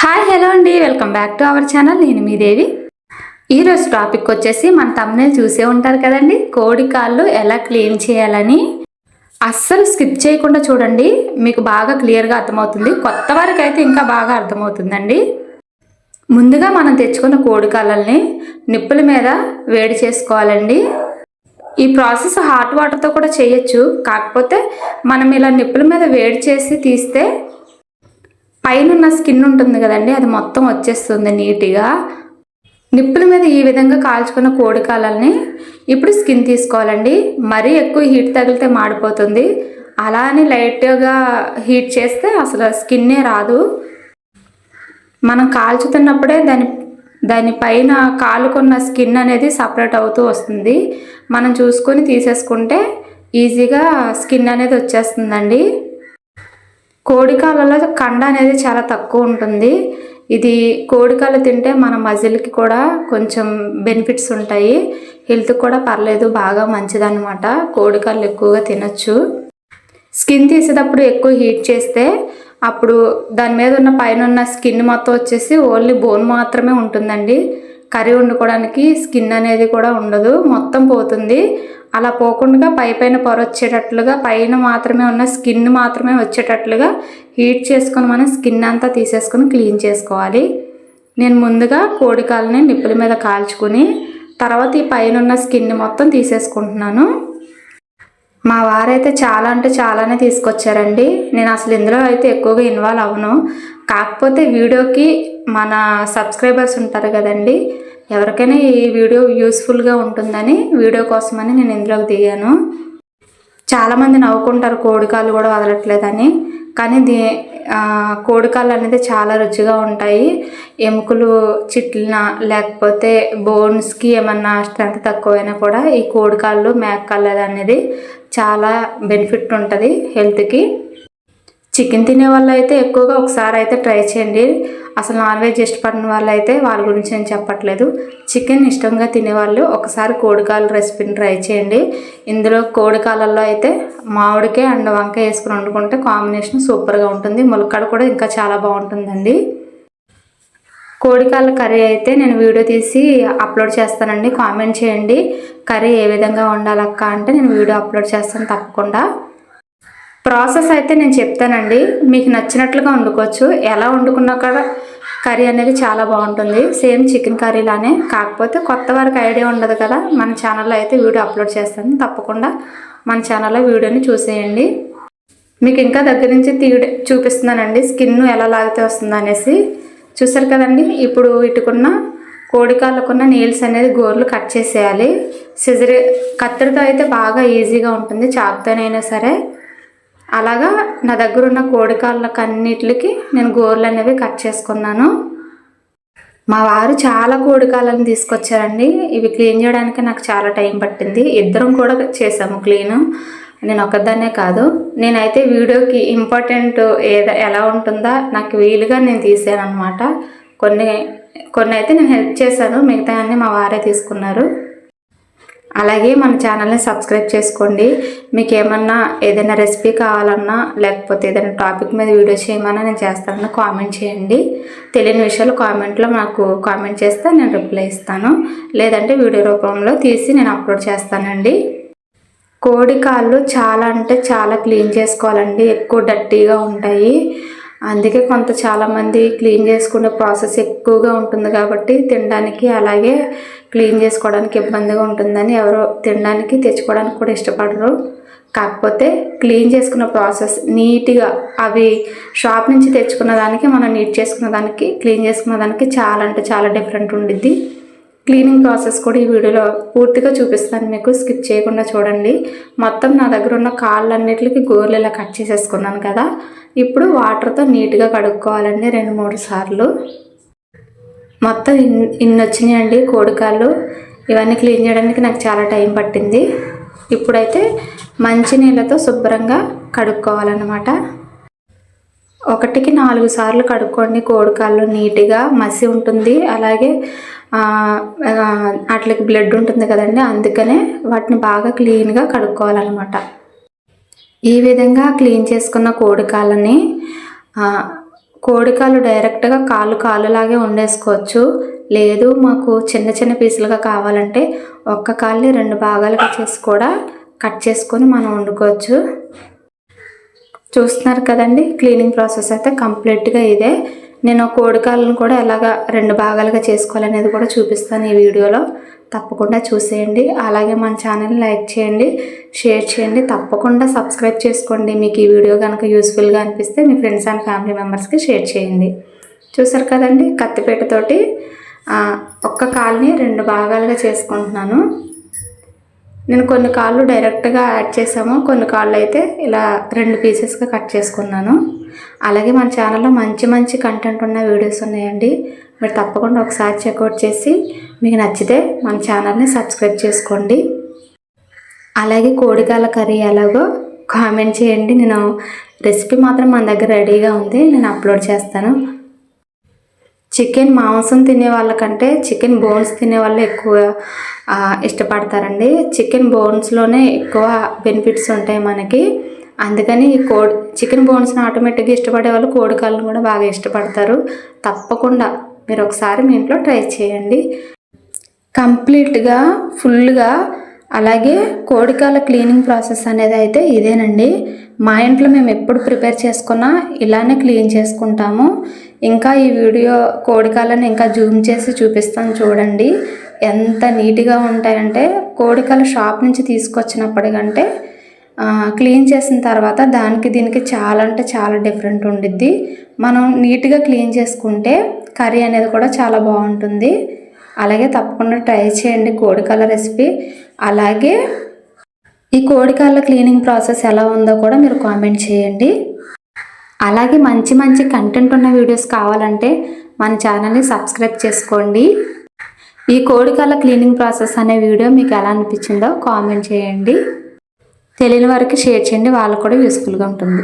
Hi hello అండి. Welcome back to our channel. నేను మీ దేవి. ఈరోజు టాపిక్ వచ్చేసి మన తమ్మునే చూసే ఉంటారు కదండి. కోడి కాళ్ళు ఎలా క్లీన్ చేయాలని అస్సలు స్కిప్ చేయకుండా చూడండి. మీకు బాగా క్లియర్గా అర్థమవుతుంది. కొత్త వారికి అయితే ఇంకా బాగా అర్థమవుతుందండి. ముందుగా మనం తెచ్చుకున్న కోడి కాళ్ళని నిప్పుల మీద వేడి చేసుకోవాలండి. ఈ ప్రాసెస్ హాట్ వాటర్తో కూడా చేయొచ్చు. కాకపోతే మనం ఇలా నిప్పుల మీద వేడి చేసి తీస్తే పైన స్కిన్ ఉంటుంది కదండి అది మొత్తం వచ్చేస్తుంది నీట్గా. నిప్పుల మీద ఈ విధంగా కాల్చుకున్న కోడి కాలాలని ఇప్పుడు స్కిన్ తీసుకోవాలండి. మరీ ఎక్కువ హీట్ తగిలితే మాడిపోతుంది. అలా అని లైట్గా హీట్ చేస్తే అసలు స్కిన్నే రాదు. మనం కాల్చుతున్నప్పుడే దాని దానిపైన కాలుకున్న స్కిన్ అనేది సపరేట్ అవుతూ వస్తుంది. మనం చూసుకొని తీసేసుకుంటే ఈజీగా స్కిన్ అనేది వచ్చేస్తుందండి. కోడికాలలో కండ అనేది చాలా తక్కువ ఉంటుంది. ఇది కోడికాలు తింటే మన మజిల్కి కూడా కొంచెం బెనిఫిట్స్ ఉంటాయి. హెల్త్ కూడా పర్లేదు బాగా మంచిదన్నమాట. కోడికాలు ఎక్కువగా తినచ్చు. స్కిన్ తీసేటప్పుడు ఎక్కువ హీట్ చేస్తే అప్పుడు దాని మీద ఉన్న పైన ఉన్న స్కిన్ మొత్తం వచ్చేసి ఓన్లీ బోన్ మాత్రమే ఉంటుందండి. కర్రీ వండుకోవడానికి స్కిన్ అనేది కూడా ఉండదు. మొత్తం పోతుంది. అలా పోకుండా పై పైన పొర వచ్చేటట్లుగా పైన మాత్రమే ఉన్న స్కిన్ మాత్రమే వచ్చేటట్లుగా హీట్ చేసుకొని మనం స్కిన్ అంతా తీసేసుకొని క్లీన్ చేసుకోవాలి. నేను ముందుగా కోడికాలని నిప్పుల మీద కాల్చుకుని తర్వాత ఈ పైన ఉన్న స్కిన్ మొత్తం తీసేసుకుంటున్నాను. మా వారైతే చాలా అంటే చాలానే తీసుకొచ్చారండి. నేను అసలు ఇందులో అయితే ఎక్కువగా ఇన్వాల్వ్ అవ్వను. కాకపోతే వీడియోకి మన సబ్స్క్రైబర్స్ ఉంటారు కదండి ఎవరికైనా ఈ వీడియో యూస్ఫుల్గా ఉంటుందని వీడియో కోసమని నేను ఇందులోకి దిగాను. చాలామంది నవ్వుకుంటారు కోడికాలు కూడా వదలట్లేదని. కానీ దీ కోడికాలు అనేది చాలా రుచిగా ఉంటాయి. ఎముకలు చిట్లిన లేకపోతే బోన్స్కి ఏమన్నా స్ట్రెంత్ తక్కువైనా కూడా ఈ కోడికాళ్ళు మేకకాళ్ళు అనేది చాలా బెనిఫిట్ ఉంటుంది హెల్త్కి. చికెన్ తినే వాళ్ళు అయితే ఎక్కువగా ఒకసారి అయితే ట్రై చేయండి. అసలు నాన్ వెజ్ ఇష్టపడిన వాళ్ళు అయితే వాళ్ళ గురించి నేను చెప్పట్లేదు. చికెన్ ఇష్టంగా తినేవాళ్ళు ఒకసారి కోడికాల రెసిపీని ట్రై చేయండి. ఇందులో కోడికాలల్లో అయితే మామిడికే అండ్ వంకాయ వేసుకుని వండుకుంటే కాంబినేషన్ సూపర్గా ఉంటుంది. ములక్కడ కూడా ఇంకా చాలా బాగుంటుందండి. కోడికాల కర్రీ అయితే నేను వీడియో తీసి అప్లోడ్ చేస్తానండి. కామెంట్ చేయండి. కర్రీ ఏ విధంగా వండాలక్క అంటే నేను వీడియో అప్లోడ్ చేస్తాను తప్పకుండా. ప్రాసెస్ అయితే నేను చెప్తానండి. మీకు నచ్చినట్లుగా వండుకోవచ్చు. ఎలా వండుకున్నా కూడా కర్రీ అనేది చాలా బాగుంటుంది. సేమ్ చికెన్ కర్రీలానే కాకపోతే కొత్త వారికి ఐడియా ఉండదు కదా. మన ఛానల్లో అయితే వీడియో అప్లోడ్ చేస్తాను. తప్పకుండా మన ఛానల్లో వీడియోని చూసేయండి. మీకు ఇంకా దగ్గర నుంచి తీ చూపిస్తున్నానండి. స్కిన్ ఎలా లాగితే వస్తుంది అనేసి. చూసారు కదండి. ఇప్పుడు ఇటుకున్న కోడికాళ్ళకున్న నీల్స్ అనేది గోర్లు కట్ చేసేయాలి. సిజరి కత్తిరితో అయితే బాగా ఈజీగా ఉంటుంది. చాకుతోనైనా సరే. అలాగా నా దగ్గర ఉన్న కోడికాళ్ళకి అన్నిటికి నేను గోర్లు అనేవి కట్ చేసుకున్నాను. మా వారు చాలా కోడికాళ్ళని తీసుకొచ్చారండి. ఇవి క్లీన్ చేయడానికి నాకు చాలా టైం పట్టింది. ఇద్దరం కూడా చేసాము క్లీను. నేను ఒక్కదాన్నే కాదు. నేనైతే వీడియోకి ఇంపార్టెంట్ ఏద ఎలా ఉంటుందా నాకు వీలుగా నేను తీసాను అనమాట కొన్ని కొన్ని అయితే నేను హెల్ప్ చేశాను. మిగతా అన్నీ మా వారే తీసుకున్నారు. అలాగే మన ఛానల్ని సబ్స్క్రైబ్ చేసుకోండి. మీకు ఏమన్నా ఏదైనా రెసిపీ కావాలన్నా లేకపోతే ఏదైనా టాపిక్ మీద వీడియో చేయమన్నా నేను చేస్తానన్నా కామెంట్ చేయండి. తెలియని విషయాలు కామెంట్లో నాకు కామెంట్ చేస్తే నేను రిప్లై ఇస్తాను. లేదంటే వీడియో రూపంలో తీసి నేను అప్లోడ్ చేస్తానండి. కోడి కాళ్ళు చాలా అంటే చాలా క్లీన్ చేసుకోవాలండి. ఎక్కువ డర్టీగా ఉంటాయి. అందుకే కొంత చాలామంది క్లీన్ చేసుకునే ప్రాసెస్ ఎక్కువగా ఉంటుంది కాబట్టి తినడానికి అలాగే క్లీన్ చేసుకోవడానికి ఇబ్బందిగా ఉంటుందని ఎవరో తినడానికి తెచ్చుకోవడానికి కూడా ఇష్టపడరు. కాకపోతే క్లీన్ చేసుకున్న ప్రాసెస్ నీట్గా అవి షాప్ నుంచి తెచ్చుకున్న దానికి మనం నీట్ చేసుకున్న దానికి క్లీన్ చేసుకున్న దానికి చాలా అంటే చాలా డిఫరెంట్ ఉండిద్ది. క్లీనింగ్ ప్రాసెస్ కూడా ఈ వీడియోలో పూర్తిగా చూపిస్తాను. మీకు స్కిప్ చేయకుండా చూడండి. మొత్తం నా దగ్గర ఉన్న కాళ్ళన్నిటికి గోర్లు ఇలా కట్ చేసేసుకున్నాను కదా. ఇప్పుడు వాటర్తో నీట్గా కడుక్కోవాలండి రెండు మూడు సార్లు. మొత్తం ఇన్ ఇన్ని వచ్చినాయండి కోడికాళ్ళు. ఇవన్నీ క్లీన్ చేయడానికి నాకు చాలా టైం పట్టింది. ఇప్పుడైతే మంచి నీళ్ళతో శుభ్రంగా కడుక్కోవాలన్నమాట. ఒకటికి నాలుగు సార్లు కడుక్కోండి. కోడికాళ్ళు నీట్గా మసి ఉంటుంది. అలాగే వాటికి బ్లడ్ ఉంటుంది కదండి. అందుకనే వాటిని బాగా క్లీన్గా కడుక్కోవాలన్నమాట. ఈ విధంగా క్లీన్ చేసుకున్న కోడికాళ్ళని కోడికాలు డైరెక్ట్గా కాలు కాలులాగే వండేసుకోవచ్చు లేదు మాకు చిన్న చిన్న పీసులుగా కావాలంటే ఒక్క కాళ్ళని రెండు భాగాలుగా చేసి కూడా కట్ చేసుకొని మనం వండుకోవచ్చు. చూస్తున్నారు కదండి. క్లీనింగ్ ప్రాసెస్ అయితే కంప్లీట్గా ఇదే. నేను కోడికాలను కూడా ఎలాగా రెండు భాగాలుగా చేసుకోవాలనేది కూడా చూపిస్తాను ఈ వీడియోలో. తప్పకుండా చూసేయండి. అలాగే మన ఛానల్ని లైక్ చేయండి షేర్ చేయండి. తప్పకుండా సబ్స్క్రైబ్ చేసుకోండి. మీకు ఈ వీడియో కనుక యూస్ఫుల్గా అనిపిస్తే మీ ఫ్రెండ్స్ అండ్ ఫ్యామిలీ మెంబర్స్కి షేర్ చేయండి. చూసారు కదండి కత్తిపేటతోటి ఒక్క కాల్ని రెండు భాగాలుగా చేసుకుంటున్నాను. నేను కొన్ని కాళ్ళు డైరెక్ట్గా యాడ్ చేసాము కొన్ని కాళ్ళు అయితే ఇలా రెండు పీసెస్గా కట్ చేసుకున్నాను. అలాగే మన ఛానల్లో మంచి మంచి కంటెంట్ ఉన్న వీడియోస్ ఉన్నాయండి. మీరు తప్పకుండా ఒకసారి చెక్అవుట్ చేసి మీకు నచ్చితే మన ఛానల్ని సబ్స్క్రైబ్ చేసుకోండి. అలాగే కోడికాల కర్రీ ఎలాగో కామెంట్ చేయండి. నేను రెసిపీ మాత్రం మన దగ్గర రెడీగా ఉంది. నేను అప్లోడ్ చేస్తాను. చికెన్ మాంసం తినే వాళ్ళకంటే చికెన్ బోన్స్ తినే వాళ్ళు ఎక్కువ ఇష్టపడతారండి. చికెన్ బోన్స్లోనే ఎక్కువ బెనిఫిట్స్ ఉంటాయి మనకి. అందుకని ఈ కోడి చికెన్ బోన్స్ని ఆటోమేటిక్గా ఇష్టపడే వాళ్ళు కోడికాలను కూడా బాగా ఇష్టపడతారు. తప్పకుండా మీరు ఒకసారి మీ ఇంట్లో ట్రై చేయండి. కంప్లీట్గా ఫుల్గా అలాగే కోడికాల క్లీనింగ్ ప్రాసెస్ అనేది అయితే ఇదేనండి. మా ఇంట్లో మేము ఎప్పుడు ప్రిపేర్ చేసుకున్నా ఇలానే క్లీన్ చేసుకుంటాము. ఇంకా ఈ వీడియో కోడికాలను ఇంకా జూమ్ చేసి చూపిస్తాను చూడండి. ఎంత నీట్గా ఉంటాయంటే కోడికల షాప్ నుంచి తీసుకొచ్చినప్పటికంటే క్లీన్ చేసిన తర్వాత దానికి దీనికి చాలా అంటే చాలా డిఫరెంట్ ఉండిద్ది. మనం నీట్గా క్లీన్ చేసుకుంటే కర్రీ అనేది కూడా చాలా బాగుంటుంది. అలాగే తప్పకుండా ట్రై చేయండి కోడికల రెసిపీ. అలాగే ఈ కోడికాళ్ళ క్లీనింగ్ ప్రాసెస్ ఎలా ఉందో కూడా మీరు కామెంట్ చేయండి. అలాగే మంచి మంచి కంటెంట్ ఉన్న వీడియోస్ కావాలంటే మన ఛానల్ని సబ్స్క్రైబ్ చేసుకోండి. ఈ కోడికాళ్ళ క్లీనింగ్ ప్రాసెస్ అనే వీడియో మీకు ఎలా అనిపించిందో కామెంట్ చేయండి. తెలియని వారికి షేర్ చేయండి వాళ్ళకు కూడా యూస్ఫుల్గా ఉంటుంది.